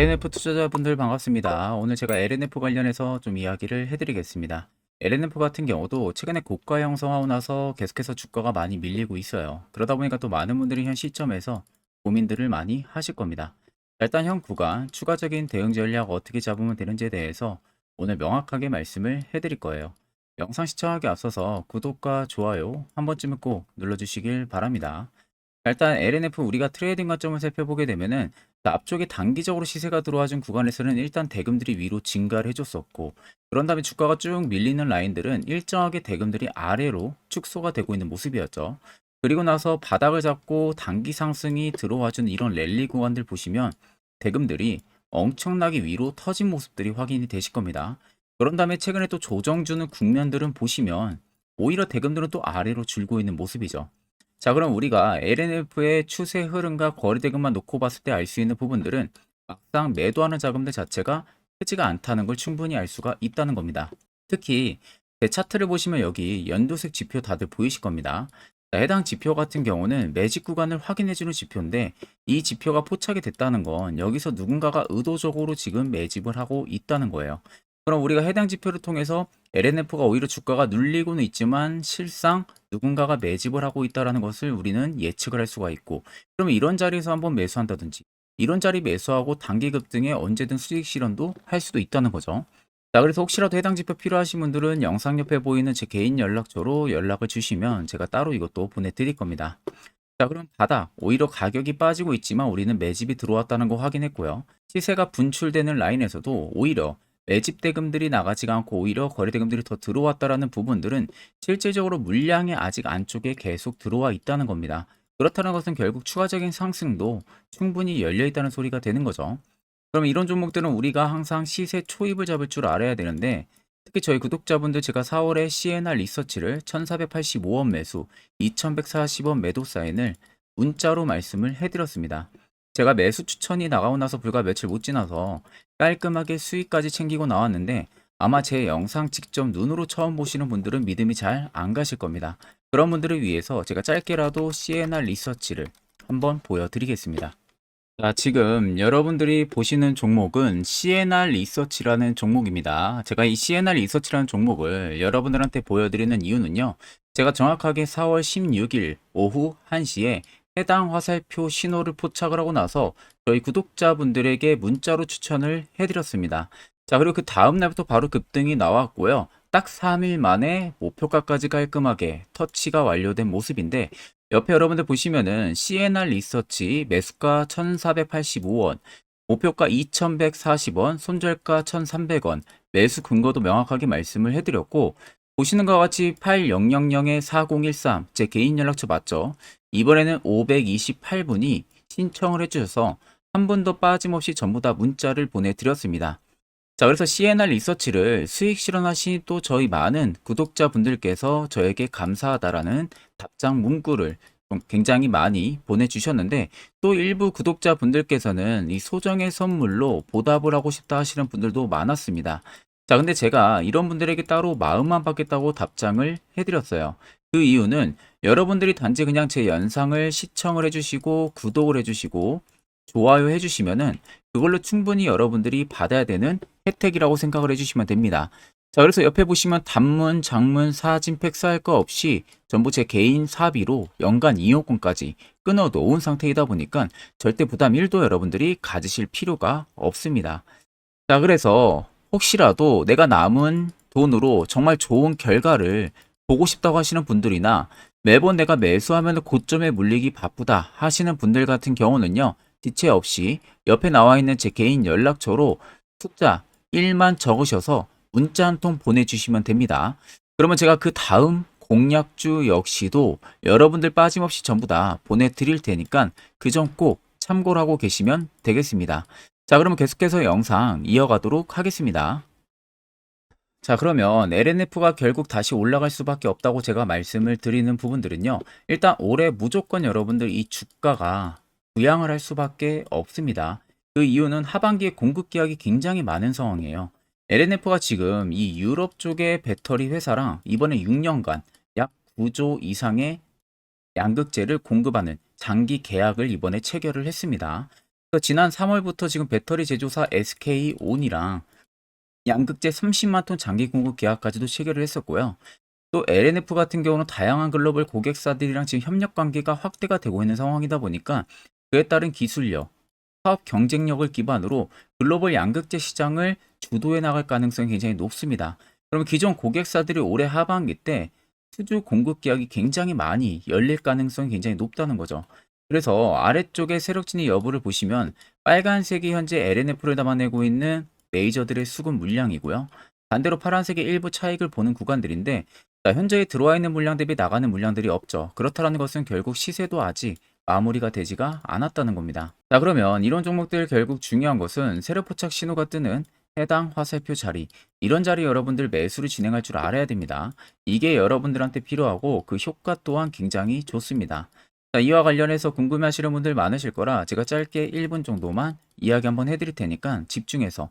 LNF 투자자분들 반갑습니다. 오늘 제가 LNF 관련해서 좀 이야기를 해드리겠습니다. LNF 같은 경우도 최근에 고가 형성하고 나서 계속해서 주가가 많이 밀리고 있어요. 그러다 보니까 또 많은 분들이 현 시점에서 고민들을 많이 하실 겁니다. 일단 현 구간 추가적인 대응 전략 어떻게 잡으면 되는지에 대해서 오늘 명확하게 말씀을 해드릴 거예요. 영상 시청하기 앞서서 구독과 좋아요 한 번쯤은 꼭 눌러주시길 바랍니다. 일단 LNF 우리가 트레이딩 관점을 살펴보게 되면은 자, 앞쪽에 단기적으로 시세가 들어와준 구간에서는 일단 대금들이 위로 증가를 해줬었고 그런 다음에 주가가 쭉 밀리는 라인들은 일정하게 대금들이 아래로 축소가 되고 있는 모습이었죠. 그리고 나서 바닥을 잡고 단기 상승이 들어와준 이런 랠리 구간들 보시면 대금들이 엄청나게 위로 터진 모습들이 확인이 되실 겁니다. 그런 다음에 최근에 또 조정 주는 국면들은 보시면 오히려 대금들은 또 아래로 줄고 있는 모습이죠. 자, 그럼 우리가 LNF의 추세 흐름과 거래 대금만 놓고 봤을 때 알 수 있는 부분들은 막상 매도하는 자금들 자체가 크지가 않다는 걸 충분히 알 수가 있다는 겁니다. 특히 제 차트를 보시면 여기 연두색 지표 다들 보이실 겁니다. 자, 해당 지표 같은 경우는 매직 구간을 확인해주는 지표인데 이 지표가 포착이 됐다는 건 여기서 누군가가 의도적으로 지금 매집을 하고 있다는 거예요. 그럼 우리가 해당 지표를 통해서 LNF가 오히려 주가가 눌리고는 있지만 실상 누군가가 매집을 하고 있다는 것을 우리는 예측을 할 수가 있고 그러면 이런 자리에서 한번 매수한다든지 이런 자리 매수하고 단기 급등에 언제든 수익 실현도 할 수도 있다는 거죠. 자 그래서 혹시라도 해당 지표 필요하신 분들은 영상 옆에 보이는 제 개인 연락처로 연락을 주시면 제가 따로 이것도 보내드릴 겁니다. 자 그럼 바닥 오히려 가격이 빠지고 있지만 우리는 매집이 들어왔다는 거 확인했고요. 시세가 분출되는 라인에서도 오히려 매집 대금들이 나가지가 않고 오히려 거래 대금들이 더 들어왔다라는 부분들은 실질적으로 물량이 아직 안쪽에 계속 들어와 있다는 겁니다. 그렇다는 것은 결국 추가적인 상승도 충분히 열려 있다는 소리가 되는 거죠. 그럼 이런 종목들은 우리가 항상 시세 초입을 잡을 줄 알아야 되는데 특히 저희 구독자분들 제가 4월에 CNR 리서치를 1485원 매수, 2140원 매도 사인을 문자로 말씀을 해드렸습니다. 제가 매수 추천이 나가고 나서 불과 며칠 못 지나서 깔끔하게 수익까지 챙기고 나왔는데 아마 제 영상 직접 눈으로 처음 보시는 분들은 믿음이 잘 안 가실 겁니다. 그런 분들을 위해서 제가 짧게라도 CNR 리서치를 한번 보여드리겠습니다. 자, 지금 여러분들이 보시는 종목은 CNR 리서치라는 종목입니다. 제가 이 CNR 리서치라는 종목을 여러분들한테 보여드리는 이유는요. 제가 정확하게 4월 16일 오후 1시에 해당 화살표 신호를 포착을 하고 나서 저희 구독자분들에게 문자로 추천을 해드렸습니다. 자, 그리고 그 다음 날부터 바로 급등이 나왔고요. 딱 3일 만에 목표가까지 깔끔하게 터치가 완료된 모습인데 옆에 여러분들 보시면은 CNR 리서치 매수가 1485원, 목표가 2140원, 손절가 1300원, 매수 근거도 명확하게 말씀을 해드렸고 보시는 것과 같이 8000에 4013, 제 개인 연락처 맞죠? 이번에는 528분이 신청을 해주셔서 한 분도 빠짐없이 전부 다 문자를 보내드렸습니다. 자, 그래서 CNR 리서치를 수익 실현하신 또 저희 많은 구독자분들께서 저에게 감사하다라는 답장 문구를 좀 굉장히 많이 보내주셨는데 또 일부 구독자분들께서는 이 소정의 선물로 보답을 하고 싶다 하시는 분들도 많았습니다. 자, 근데 제가 이런 분들에게 따로 마음만 받겠다고 답장을 해드렸어요. 그 이유는 여러분들이 단지 그냥 제 영상을 시청을 해주시고 구독을 해주시고 좋아요 해주시면은 그걸로 충분히 여러분들이 받아야 되는 혜택이라고 생각을 해주시면 됩니다. 자, 그래서 옆에 보시면 단문, 장문, 사진, 팩스 할 거 없이 전부 제 개인 사비로 연간 이용권까지 끊어 놓은 상태이다 보니까 절대 부담 1도 여러분들이 가지실 필요가 없습니다. 자, 그래서 혹시라도 내가 남은 돈으로 정말 좋은 결과를 보고 싶다고 하시는 분들이나 매번 내가 매수하면 고점에 물리기 바쁘다 하시는 분들 같은 경우는요. 지체 없이 옆에 나와 있는 제 개인 연락처로 숫자 1만 적으셔서 문자 한 통 보내주시면 됩니다. 그러면 제가 그 다음 공약주 역시도 여러분들 빠짐없이 전부 다 보내드릴 테니까 그 점 꼭 참고를 하고 계시면 되겠습니다. 자, 그러면 계속해서 영상 이어가도록 하겠습니다. 자, 그러면 LNF가 결국 다시 올라갈 수밖에 없다고 제가 말씀을 드리는 부분들은요. 일단 올해 무조건 여러분들 이 주가가 부양을 할 수밖에 없습니다. 그 이유는 하반기에 공급 계약이 굉장히 많은 상황이에요. LNF가 지금 이 유럽 쪽의 배터리 회사랑 이번에 6년간 약 9조 이상의 양극재를 공급하는 장기 계약을 이번에 체결을 했습니다. 지난 3월부터 지금 배터리 제조사 SK온이랑 양극재 30만 톤 장기 공급 계약까지도 체결을 했었고요. 또 LNF 같은 경우는 다양한 글로벌 고객사들이랑 지금 협력 관계가 확대가 되고 있는 상황이다 보니까 그에 따른 기술력, 사업 경쟁력을 기반으로 글로벌 양극재 시장을 주도해 나갈 가능성이 굉장히 높습니다. 그럼 기존 고객사들이 올해 하반기 때 수주 공급 계약이 굉장히 많이 열릴 가능성이 굉장히 높다는 거죠. 그래서 아래쪽에 세력진의 여부를 보시면 빨간색이 현재 LNF를 담아내고 있는 메이저들의 수급 물량이고요. 반대로 파란색의 일부 차익을 보는 구간들인데 자, 현재 들어와 있는 물량 대비 나가는 물량들이 없죠. 그렇다는 것은 결국 시세도 아직 마무리가 되지가 않았다는 겁니다. 자, 그러면 이런 종목들 결국 중요한 것은 세력 포착 신호가 뜨는 해당 화살표 자리, 이런 자리 여러분들 매수를 진행할 줄 알아야 됩니다. 이게 여러분들한테 필요하고 그 효과 또한 굉장히 좋습니다. 자, 이와 관련해서 궁금해 하시는 분들 많으실 거라 제가 짧게 1분 정도만 이야기 한번 해드릴 테니까 집중해서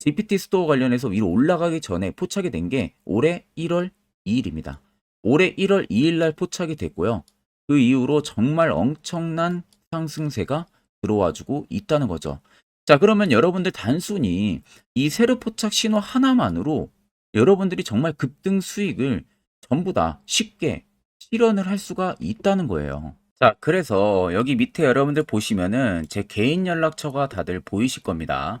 GPT 스토어 관련해서 위로 올라가기 전에 포착이 된 게 올해 1월 2일입니다. 올해 1월 2일 날 포착이 됐고요. 그 이후로 정말 엄청난 상승세가 들어와주고 있다는 거죠. 자, 그러면 여러분들 단순히 이 세력 포착 신호 하나만으로 여러분들이 정말 급등 수익을 전부 다 쉽게 실현을 할 수가 있다는 거예요. 자, 그래서 여기 밑에 여러분들 보시면은 제 개인 연락처가 다들 보이실 겁니다.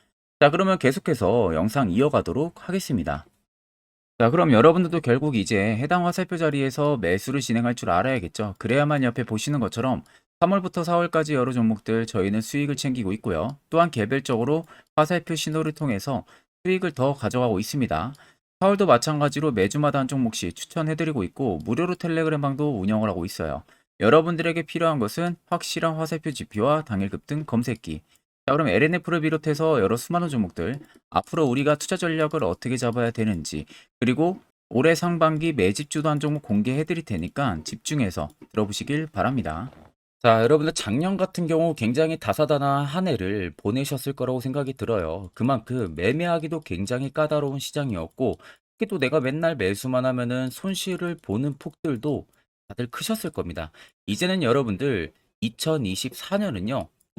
자, 그러면 계속해서 영상 이어가도록 하겠습니다. 자, 그럼 여러분들도 결국 이제 해당 화살표 자리에서 매수를 진행할 줄 알아야겠죠. 그래야만 옆에 보시는 것처럼 3월부터 4월까지 여러 종목들 저희는 수익을 챙기고 있고요. 또한 개별적으로 화살표 신호를 통해서 수익을 더 가져가고 있습니다. 4월도 마찬가지로 매주마다 한 종목씩 추천해드리고 있고 무료로 텔레그램 방도 운영을 하고 있어요. 여러분들에게 필요한 것은 확실한 화살표 지표와 당일 급등 검색기. 자, 그럼 LNF를 비롯해서 여러 수많은 종목들 앞으로 우리가 투자 전략을 어떻게 잡아야 되는지 그리고 올해 상반기 매집주도 한 종목 공개해 드릴 테니까 집중해서 들어보시길 바랍니다. 자, 여러분들 작년 같은 경우 굉장히 다사다난한 한 해를 보내셨을 거라고 생각이 들어요. 그만큼 매매하기도 굉장히 까다로운 시장이었고 특히 또 내가 맨날 매수만 하면은 손실을 보는 폭들도 다들 크셨을 겁니다. 이제는 여러분들 2024년은요.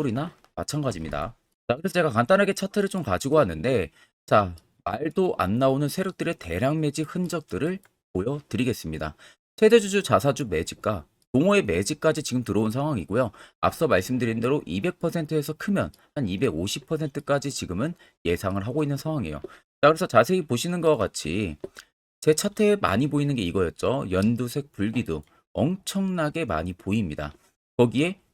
소리나 마찬가지입니다. 자, 그래서 제가 간단하게 차트를 좀 가지고 왔는데 자, 말도 안 나오는 세력들의 대량 매집 흔적들을 보여드리겠습니다. 최대주주 자사주 매집과 동호회 매집까지 지금 들어온 상황이고요. 앞서 말씀드린 대로 200%에서 크면 한 250%까지 지금은 예상을 하고 있는 상황이에요. 자, 그래서 자세히 보시는 것과 같이 제 차트에 많이 보이는 게 이거였죠. 연두색 불기둥 엄청나게 많이 보입니다. 거기에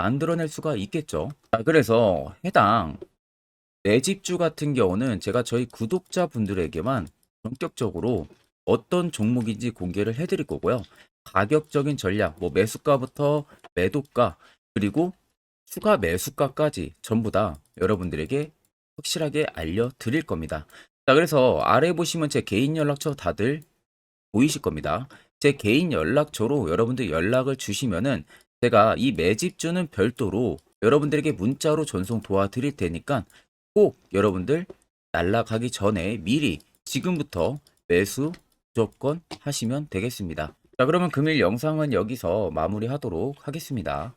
만들어낼 수가 있겠죠. 자, 그래서 해당 매집주 같은 경우는 제가 저희 구독자분들에게만 본격적으로 어떤 종목인지 공개를 해드릴 거고요. 가격적인 전략, 뭐 매수가부터 매도가, 그리고 추가 매수가까지 전부 다 여러분들에게 확실하게 알려드릴 겁니다. 자, 그래서 아래 보시면 제 개인 연락처 다들 보이실 겁니다. 제 개인 연락처로 여러분들 연락을 주시면은 제가 이 매집주는 별도로 여러분들에게 문자로 전송 도와드릴 테니까 꼭 여러분들 날라가기 전에 미리 지금부터 매수 무조건 하시면 되겠습니다. 자, 그러면 금일 영상은 여기서 마무리하도록 하겠습니다.